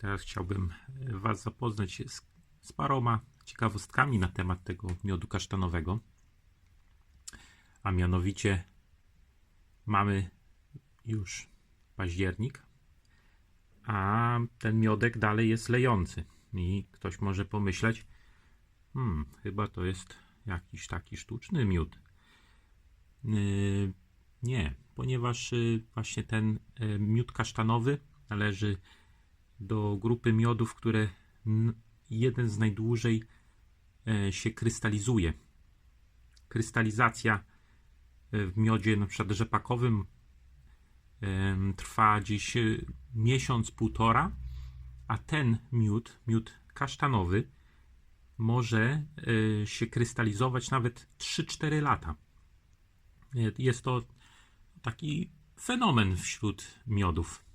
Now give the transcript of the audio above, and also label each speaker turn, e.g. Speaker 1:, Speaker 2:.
Speaker 1: Teraz chciałbym Was zapoznać z, z paroma ciekawostkami na temat tego miodu kasztanowego. A mianowicie mamy już październik, a ten miodek dalej jest lejący. I ktoś może pomyśleć, hmm, chyba to jest jakiś taki sztuczny miód. Yy, nie, ponieważ y, właśnie ten y, miód kasztanowy należy do grupy miodów, które jeden z najdłużej e, się krystalizuje. Krystalizacja e, w miodzie przykład rzepakowym trwa gdzieś e, miesiąc, półtora, a ten miód, miód kasztanowy, może się krystalizować nawet 3-4 lata. Jest to taki fenomen wśród miodów.